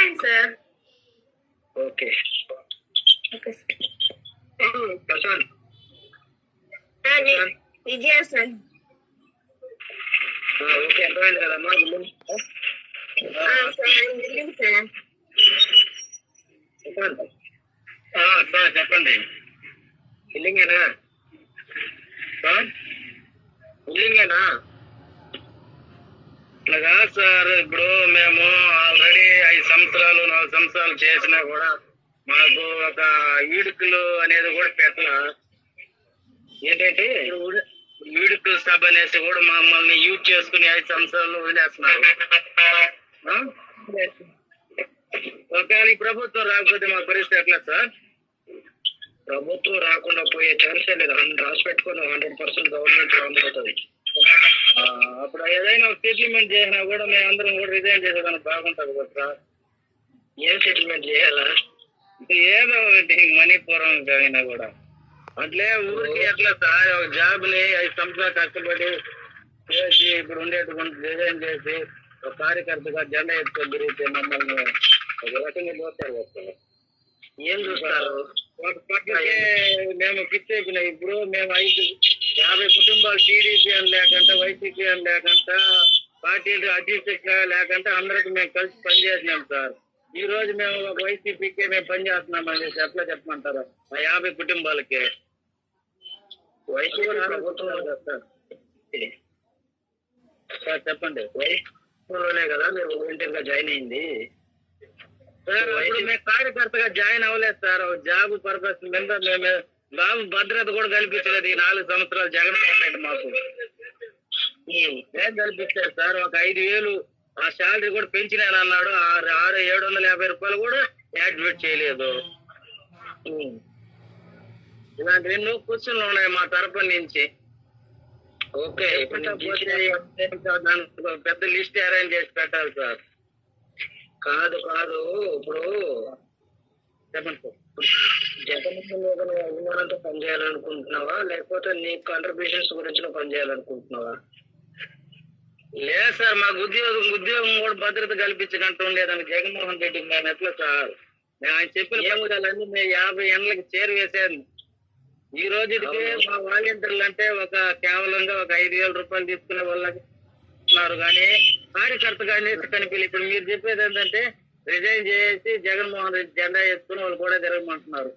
అర్థమైంది sir okay okay sir Prashant ఆ, ని- విజయ సార్ ఆ, ఓకే అర్థమైంది కదమ్మా ఆ, సార్ ఆయన తెలియదు సార్ ప్రశాంత్ సార్ చెప్పండి బిల్లింగేనా సార్ బిల్లింగేనా అట్లా కాదు సార్ ఇప్పుడు మేము ఆల్రెడీ ఐదు సంవత్సరాలు నాలుగు సంవత్సరాలు చేసినా కూడా మాకు ఒక ఈడుకులు అనేది కూడా పెట్టలా. ఏంటంటే ఈడుకుల సభ అనేసి కూడా మమ్మల్ని యూజ్ చేసుకుని ఐదు సంవత్సరాలు వదిలేస్తున్నారు. ఒకవేళ ఈ ప్రభుత్వం రాకపోతే మా పరిస్థితి ఎట్లా సార్? ప్రభుత్వం రాకుండా పోయే ఛాన్సే లేదు. హండ్రెడ్ రాసి పెట్టుకుని హండ్రెడ్ పర్సెంట్ గవర్నమెంట్ అందుతుంది అప్పుడు ఏదైనా సెటిల్మెంట్ చేసినా కూడా మేము అందరం కూడా రిజైన్ చేసేదానికి బాగుంటుంది కదా సార్. ఏం సెటిల్మెంట్ చేయాలా? ఏదో ఒకటి మణిపురం అయినా కూడా. అట్లే ఊరికి ఎట్లా సార్? ఒక జాబ్ని ఐదు సంవత్సరాలు కష్టపడి చేసి ఇప్పుడు ఉండేటువంటి రిజైన్ చేసి ఒక కార్యకర్తగా జెండా ఎత్తుకొని తిరిగితే మమ్మల్ని ఒక రకంగా పోతారు సార్ ఏం చూస్తారు? మేము ఫిక్స్ అయిపోయినాం ఇప్పుడు మేము ఐదు యాభై కుటుంబాలు టీడీపీ అని లేకుండా వైసీపీ అని లేకుండా పార్టీలు అధ్యక్ష లేకుండా అందరికి మేము కలిసి పనిచేసినాం సార్. ఈ రోజు మేము ఒక వైసీపీకి మేము పనిచేస్తున్నాం అని ఎట్లా చెప్పమంటారు? ఆ యాభై కుటుంబాలకి. వైసీపీ ప్రభుత్వం సార్. సార్ చెప్పండి. వైసీపీలోనే కదా మేము వాలంటీర్గా జాయిన్ అయింది. సార్ అప్పుడు మేము కార్యకర్తగా జాయిన్ అవ్వలేదు సార్. జాబ్ పర్పస్ మీద మేము బాబు భద్రత కూడా కల్పించలేదు. ఈ నాలుగు సంవత్సరాలు జగన్మోహన్ రెడ్డి మాకు. ఏం కల్పించారు సార్? ఒక ఐదు వేలు ఆ శాలరీ కూడా పెంచినాను అన్నాడు ఆరు ఆరు ఏడు వందల యాభై రూపాయలు కూడా యాక్టివేట్ చేయలేదు. ఇలాంటి ఎన్నో క్వశ్చన్లు ఉన్నాయి మా తరపు నుంచి. ఓకే పెద్ద లిస్ట్ అరేంజ్ చేసి పెట్టాలి సార్. కాదు కాదు ఇప్పుడు చెప్పండి సార్. జగన్ మీద నువ్వు అభిమానంతో పనిచేయాలనుకుంటున్నావా? లేకపోతే నీ కాంట్రిబ్యూషన్స్ గురించి పనిచేయాలనుకుంటున్నావా? లేదు సార్ మాకు ఉద్యోగం ఉద్యోగం కూడా భద్రత కల్పించినట్టు ఉండేదానికి జగన్మోహన్ రెడ్డికి మేము ఎట్లా సార్? మేము ఆయన చెప్పిన పనులన్నీ మేము యాభై ఏళ్ళకి చేరువేసాను ఈ రోజుకి మా వాలంటీర్లు అంటే ఒక కేవలంగా ఒక ఐదు వేల రూపాయలు తీసుకునే వాళ్ళకి ఉన్నారు. కానీ కార్యకర్త కానీ కనిపించలేదు. ఇప్పుడు మీరు చెప్పేది ఏంటంటే రిజైన్ చేసి జగన్మోహన్ రెడ్డి జెండా వేసుకుని వాళ్ళు కూడా తిరగమంటున్నారు.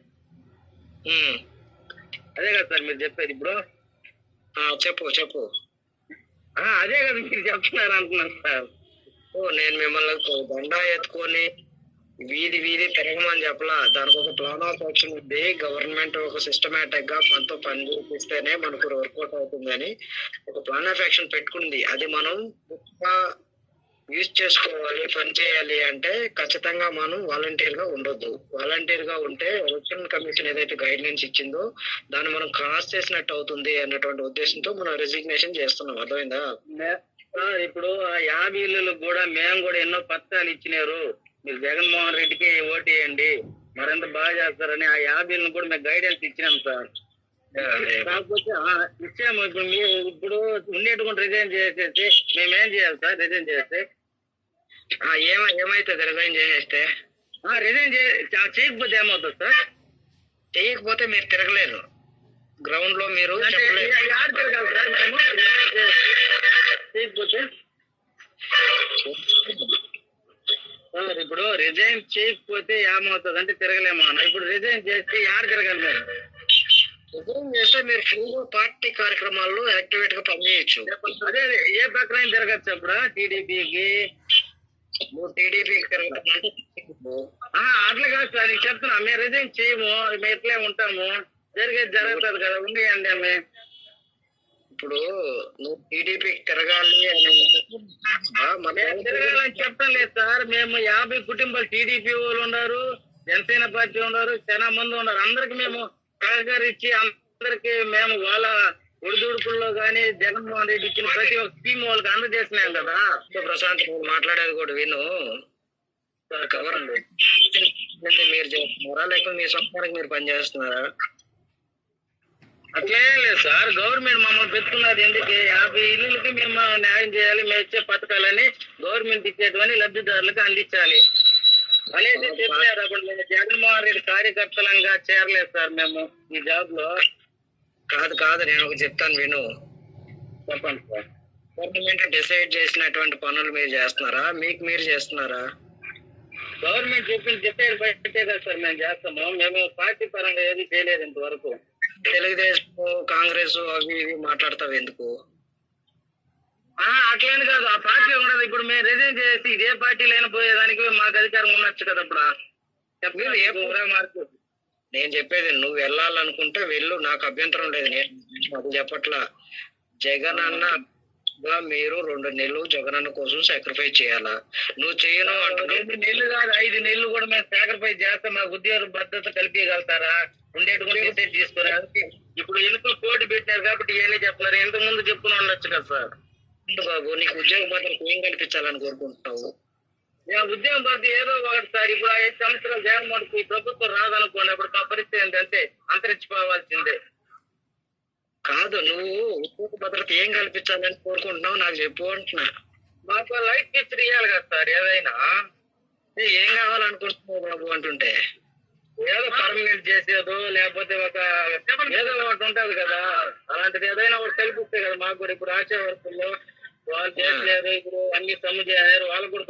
అదే కదా సార్ మీరు చెప్పేది ఇప్పుడు. చెప్పు చెప్పు. అదే కదా మీరు చెప్తున్నారు అంటున్నాను సార్. ఓ నేను మిమ్మల్ని దండా ఎత్తుకొని వీధి వీధి తిరగమని చెప్పలా. దానికి ఒక ప్లాన్ ఆఫ్ యాక్షన్ ఉంది. గవర్నమెంట్ ఒక సిస్టమేటిక్గా మనతో పని చేపిస్తేనే మనకు వర్కౌట్ అవుతుందని ఒక ప్లాన్ ఆఫ్ యాక్షన్ పెట్టుకుంది. అది మనం యూజ్ చేసుకోవాలి పని చేయాలి అంటే ఖచ్చితంగా మనం వాలంటీర్గా ఉండొద్దు. వాలంటీర్గా ఉంటే ఎలక్షన్ కమిషన్ ఏదైతే గైడ్ లైన్స్ ఇచ్చిందో దాన్ని మనం క్రాస్ చేసినట్టు అవుతుంది అన్నటువంటి ఉద్దేశంతో మనం రెసిగ్నేషన్ చేస్తున్నాం. అర్థమైందా? ఇప్పుడు ఆ యాభై ఇళ్ళకు కూడా మేము కూడా ఎన్నో పత్రాలు ఇచ్చినారు. మీరు జగన్మోహన్ రెడ్డికి ఓటు వేయండి. మరింత బాగా చేస్తారని ఆ యాభై ఇళ్ళను కూడా మేము గైడెన్స్ ఇచ్చినాం సార్. కాకపోతే ఇచ్చాము ఇప్పుడు మీరు ఇప్పుడు ఉండేటువంటి రిజైన్ చేసేసి మేమేం చేయాలి సార్? రిజైన్ చేస్తే ఏమ ఏమైతుంది రిజైన్ చేసేస్తే? రిజైన్ చేయకపోతే ఏమవుతుంది సార్? చేయకపోతే మీరు తిరగలేరు. గ్రౌండ్లో మీరు సార్. ఇప్పుడు రిజైన్ చేయకపోతే ఏమవుతుంది? అంటే తిరగలేము అన్న? ఇప్పుడు రిజైన్ చేస్తే యారు తిరగలి మేము రిజైన్ చేస్తే మీరు ఫ్రీగా పార్టీ కార్యక్రమాల్లో యాక్టివేట్గా పనిచేయచ్చు. అదే అదే ఏ ప్రకారం తిరగచ్చు అప్పుడు టీడీపీకి టీడీపీకి అట్లా కాదు సార్ నీకు చెప్తున్నా మేము రిజైన్ చేయము మేము ఇట్లే ఉంటాము జరిగేది జరుగుతుంది కదా ఉండేయండి ఆమె ఇప్పుడు నువ్వు టీడీపీకి తిరగాలి అని తిరగాలని చెప్పడం లేదు సార్ మేము యాభై కుటుంబాలు టీడీపీ వాళ్ళు ఉన్నారు జనసేన పార్టీ ఉన్నారు చాలా మంది ఉన్నారు. అందరికి మేము సహకరించి అందరికి మేము వాళ్ళ ఒడిదుడుకుల్లో కానీ జగన్మోహన్ రెడ్డి ఇచ్చిన ప్రతి ఒక్క స్కీమ్ వాళ్ళకి అందజేసినాం కదా. ప్రశాంత్ మాట్లాడేది కూడా విను. కవర్ అండి. మీరు చేస్తున్నారా? లేకపోతే మీ సొంతానికి మీరు పనిచేస్తున్నారా అట్లేం లేదు సార్. గవర్నమెంట్ మమ్మల్ని పెట్టుకున్నది ఎందుకు? యాభై ఇళ్ళకి మేము న్యాయం చేయాలి మేము ఇచ్చే పథకాలని గవర్నమెంట్ ఇచ్చేటువంటి లబ్ధిదారులకు అందించాలి. అనేసి చెప్పారు అప్పుడు. మేము జగన్మోహన్ రెడ్డి కార్యకర్తలంగా చేరలేదు సార్ మేము ఈ జాబ్లో కాదు కాదు నేను ఒక చెప్తాను విను. చెప్పండి సార్. గవర్నమెంట్ డిసైడ్ చేసినటువంటి పనులు మీరు చేస్తున్నారా? మీకు మీరు చేస్తున్నారా? గవర్నమెంట్ చెప్పిన చెప్పేది బయటే కదా సార్ మేము చేస్తాము మేము పార్టీ పరంగా ఏది చేయలేదు ఇంతవరకు. తెలుగుదేశం కాంగ్రెస్ అవి ఇవి మాట్లాడతావు ఎందుకు? అట్లేని కాదు. ఆ పార్టీ ఉండదు. ఇప్పుడు మేము రిజైన్ చేసి ఇదే పార్టీలైనా పోయేదానికి మాకు అధికారం ఉండొచ్చు కదా ఇప్పుడు. మీరు ఏ మార్పు. నేను చెప్పేది నువ్వు వెళ్ళాలనుకుంటే వెళ్ళు నాకు అభ్యంతరం లేదు. నేను అది చెప్పట్లా. జగన్ అన్న మీరు రెండు నెలలు జగన్ అన్న కోసం సాక్రిఫైస్ చేయాలా? నువ్వు చేయను అంటున్నావు. రెండు నెలలు కాదు ఐదు నెలలు కూడా మేము సాక్రిఫైస్ చేస్తాం మా ఉద్యోగ భద్రత కల్పించగలుగుతారా? ఉండేటి కూడా డిసైడ్ చేసుకోరా ఇప్పుడు ఎందుకో పోటీ పెట్టారు కాబట్టి ఇవన్నీ చెప్తున్నారు. ఇంతకు ముందు చెప్పుకుని ఉండొచ్చు కదా సార్. బాబు నీకు ఉద్యోగ భద్రత ఏం కల్పించాలని కోరుకుంటున్నావు? ఉద్యోగం భర్తీ ఏదో ఒకటి సార్ ఇప్పుడు ఐదు సంవత్సరాలు జగన్మోహన్ ఈ ప్రభుత్వం రాదనుకోండి అప్పుడు మా పరిస్థితి ఏంటంటే అంతరించిపోవాల్సిందే. కాదు నువ్వు ఉద్యోగ భద్రత ఏం కల్పించాలని కోరుకుంటున్నావు నాకు చెప్పు అంటున్నా. మాకు లైఫ్ ఇచ్చి ఇవ్వాలి కదా సార్ ఏదైనా. ఏ, కావాలనుకుంటున్నావు బాబు అంటుంటే? ఏదో పర్మనెంట్ చేసేదో లేకపోతే ఒక ఏదో ఒకటి ఉంటది కదా. అలాంటిది ఏదైనా ఒకటి కల్పిస్తే కదా మాకు కూడా. ఇప్పుడు ఆశా వర్కుల్లో వాళ్ళు చేసలేరు ఇప్పుడు అన్ని సమ్ము చేశారు వాళ్ళకు కూడా